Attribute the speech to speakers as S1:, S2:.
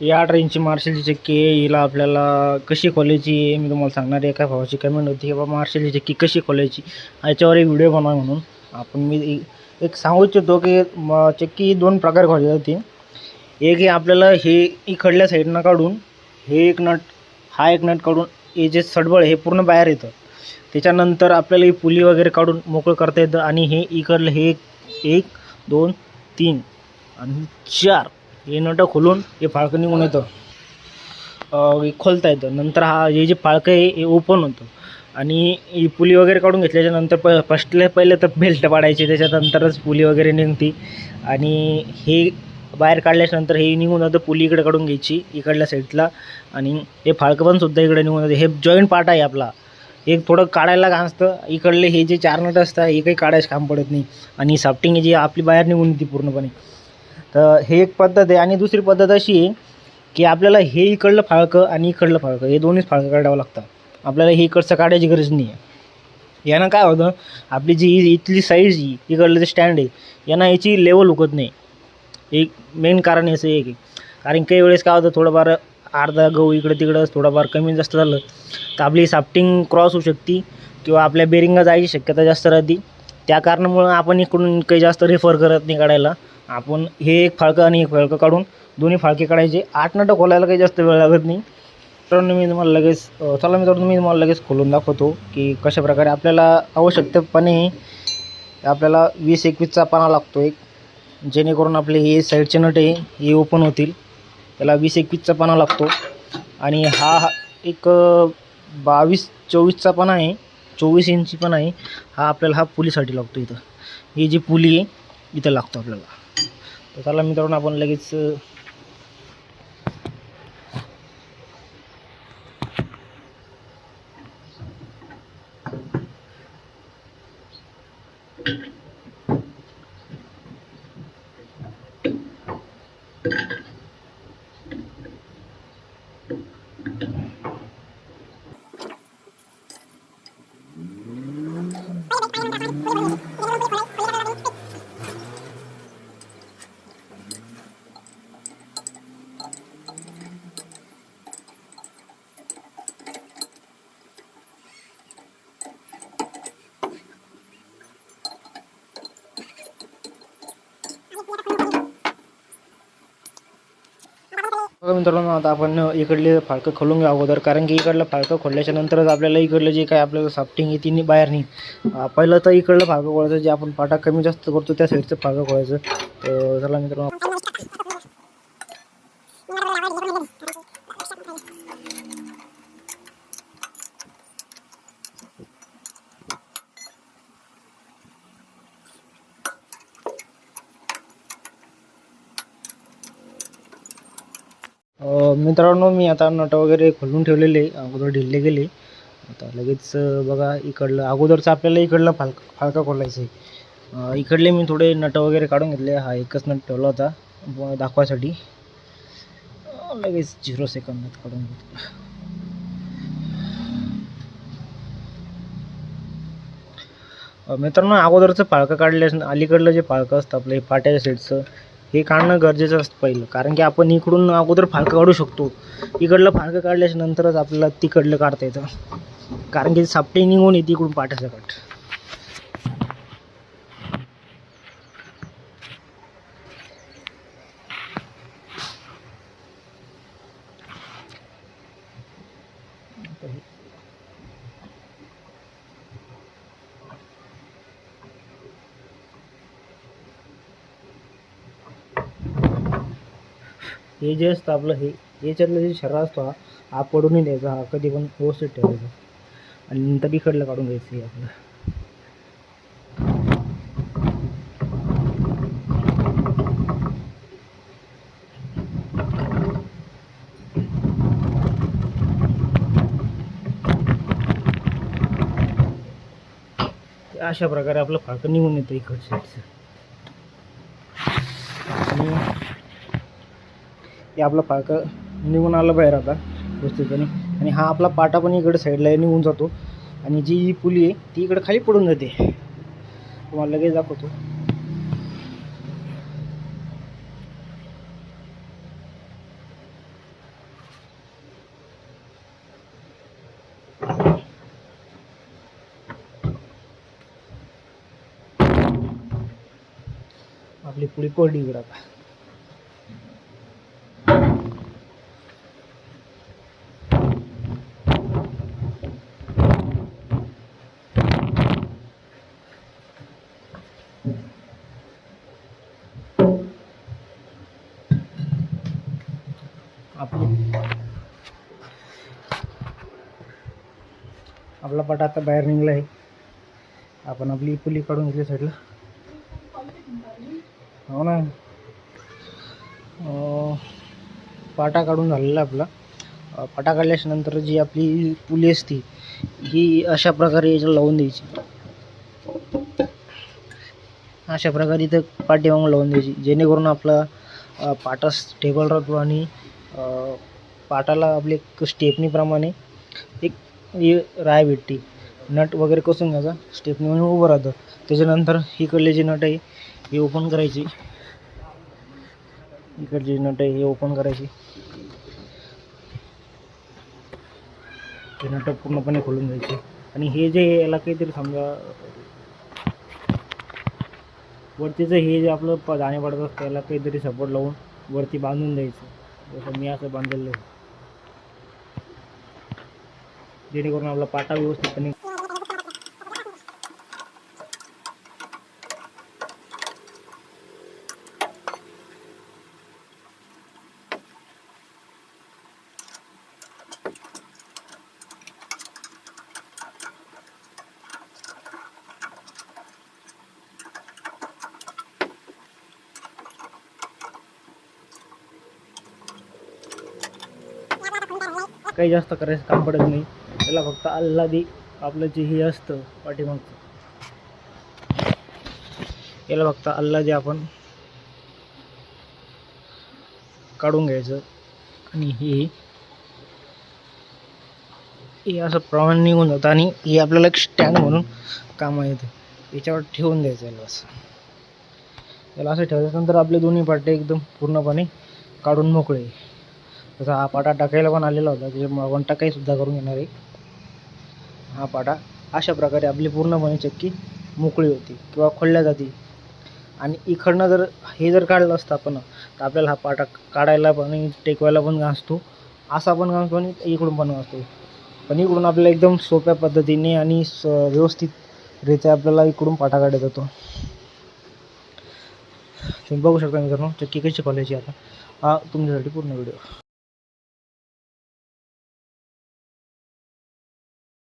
S1: ही आठ इंची मार्शलची चक्की आहे हिला आपल्याला कशी खोलायची आहे मी तुम्हाला सांगणार आहे एका भावाची कमेंट होती की बाबा मार्शलची चक्की कशी खोलायची? याच्यावर एक व्हिडिओ बनवा म्हणून. आपण मी एक- एक सांगू इच्छितो की म- चक्की दोन प्रकार खोली जाते. एक हे आपल्याला हे इकडल्या साईडनं काढून हे एक नट हा एक नट काढून हे जे सडबळ हे पूर्ण बाहेर येतं. त्याच्यानंतर आपल्याला ही पुली वगैरे काढून मोकळं करता येतं आणि हे इकडलं हे एक एक दोन तीन आणि चार. हे नटं खोलून हे फाळकं निघून येतं. खोलता येतं. नंतर हा हे जे फाळकं आहे हे ओपन होतं. आणि ही पुली वगैरे काढून घेतल्याच्या नंतर प फर्स्टले पहिले तर बेल्ट पाडायचे त्याच्यानंतरच पुली वगैरे निघती. आणि हे बाहेर काढल्याच्यानंतर हे निघून जातं पुली इकडे काढून घ्यायची इकडल्या साईडला आणि हे फाळकं पण सुद्धा इकडे निघून जाते. हे जॉईंट पार्ट आहे आपला. एक थोडं काढायला घासतं. असतं इकडले हे जे चार नट असतात हे काही काढायचं काम पडत नाही. आणि साफ्टिंग जी आपली बाहेर निघून येते पूर्णपणे. तर हे एक पद्धत आहे. आणि दुसरी पद्धत अशी आहे की आपल्याला हे इकडलं फाळकं आणि इकडलं फाळकं हे दोन्हीच फाळकं काढावं लागतं. आपल्याला हे इकडचं काढायची गरज नाही आहे यानं काय होतं आपली जी इथली साईज ही इकडलं जे स्टँड आहे यांना याची लेवल उकत नाही. एक मेन कारण याचं एक कारण काही वेळेस काय होतं थोडंफार अर्धा गहू इकडं तिकडं थोडंफार कमी जास्त झालं तर आपली साफ्टिंग क्रॉस होऊ शकते किंवा आपल्या बेरिंगा जायची शक्यता जास्त राहते. त्या कारणामुळं आपण इकडून काही जास्त रेफर करत नाही काढायला. आपण हे एक फाळकं आणि एक फाळकं काढून दोन्ही फाळके काढायचे. आठ नटं खोलायला काही जास्त वेळ लागत नाही. तर मी तुम्हाला लगेच चला मी तर मी तुम्हाला लगेच खोलून दाखवतो की कशा प्रकारे आपल्याला आवश्यकतेपणे आपल्याला वीस एकवीसचा पाना लागतो एक. जेणेकरून आपले हे साईडचे नट आहे हे ओपन होतील. त्याला वीस एकवीसचा पाना लागतो. आणि हा हा एक बावीस चोवीसचा पण आहे. चोवीस इंची पण आहे. हा आपल्याला हा पुलीसाठी लागतो इथं. ही जी पुली आहे इथं लागतो आपल्याला. तर चला मित्रांनो आपण लगेच अं, बघा मित्रांनो आता आपण इकडले फाळकं खोलून घ्या अगोदर. कारण की इकडलं फाळकं खोलल्याच्या नंतरच आपल्याला इकडलं जे काय आपल्याला साफ्टिंग आहे ती बाहेर नाही पहिलं तर इकडलं फाळकं खोळायचं जे आपण पाटा कमी जास्त करतो त्या साईडचं फाळकं खोळायचं तर चला मित्रांनो मित्रांनो मी आता नट वगैरे खोलून ठेवलेले. अगोदर ढिल्ले गेले. आता लगेच बघा इकडलं अगोदरचं आपल्याला इकडलं फालका फालका खोलायचं आहे. इकडले मी थोडे नट वगैरे काढून घेतले. हा एकच नट ठेवला होता दाखवायसाठी. लगेच झिरो सेकंदात काढून घेतला. मित्रांनो अगोदरचं पाळकं काढल्यास अलीकडलं जे फाळकं असतं आपलं हे पाट्याच्या साईडचं हे काढणं गरजेचं असतं पहिलं. कारण की आपण इकडून अगोदर फाळकं काढू शकतो. इकडलं फाळकं काढल्याच्या नंतरच आपल्याला तिकडलं काढता येतं. कारण की सापटे निघून येते इकडून पाट्याचं हे जे असतं आपलं हे याच्यातलं जे शरा असतो हा हा पडूनही द्यायचा हा कधी पण व्यवस्थित ठेवायचा. आणि नंतर इकडलं काढून घ्यायचं हे आपलं. अशा प्रकारे आपलं फाळकं निघून येतं इकडच्या आणि ते आपला फाळका निघून आला बाहेर आता व्यवस्थितपणे. आणि हा आपला पाटा पण इकडं साईडला निघून जातो. आणि जी ही पुली आहे ती इकडं खाली पडून जाते. तुम्हाला लगेच दाखवतो. आपली पुळी कोरडी इकडं आता. आपलं. आपला पाटा आता बाहेर निघला आहे. आपण आपली पुली काढून घेतली साईडला हो ना. पाटा काढून झालेला आपला. पाटा काढल्याच्या नंतर जी आपली पुली असती ही अशा प्रकारे याच्याला लावून द्यायची. अशा प्रकारे इथं पाठीमागून लावून द्यायची. जेणेकरून आपला पाटा स्टेबल राहतो आणि पाटाला आपले एक स्टेपनीप्रमाणे एक हे राय भेटते. नट वगैरे कसून घ्यायचा. स्टेपनी म्हणून उभं राहतं. त्याच्यानंतर इकडले जे नट आहे हे ओपन करायची. इकडचे जे नट आहे हे ओपन करायची. ते नट पूर्णपणे खोलून द्यायचे आणि हे जे याला काहीतरी समजा वरतीचं हे जे आपलं प दाणे पडत असतं त्याला काहीतरी सपोर्ट लावून वरती बांधून द्यायचं. जसं मी असं बांधलेलं जेणेकरून आपला पाटा व्यवस्थितपणे काही जास्त करायचं काम पडत नाही. त्याला फक्त आल्हादी आपलं जे हे असतं पाठीमागचं. याला फक्त आल्हादी आपण काढून घ्यायचं. आणि हे हे असं प्रमाण निघून जातं आणि हे आपल्याला एक स्टँड म्हणून काम येतं. याच्यावर ठेवून द्यायचं याला असं. याला असं ठेवल्यानंतर आपले दोन्ही पाटे एकदम पूर्णपणे काढून मोकळे. तसा हा पाटा टाकायला पण आलेला होता त्याच्यामुळे आपण टाकाईसुद्धा करून घेणार आहे. हा पाटा अशा प्रकारे आपली पूर्णपणे चक्की मोकळी होती किंवा खोलल्या जाते. आणि इकडनं जर हे जर काढलं असतं आपण तर आपल्याला हा पाटा काढायला पण आणि टेकवायला पण घासतो. असा पण घासतो आणि इकडून पण घासतो. पण इकडून आपल्याला एकदम सोप्या पद्धतीने आणि स व्यवस्थितरित्या आपल्याला इकडून पाटा काढत जातो तुम्ही बघू शकता मित्रांनो चक्की कशी खोलायची आता. हा तुमच्यासाठी पूर्ण व्हिडिओ.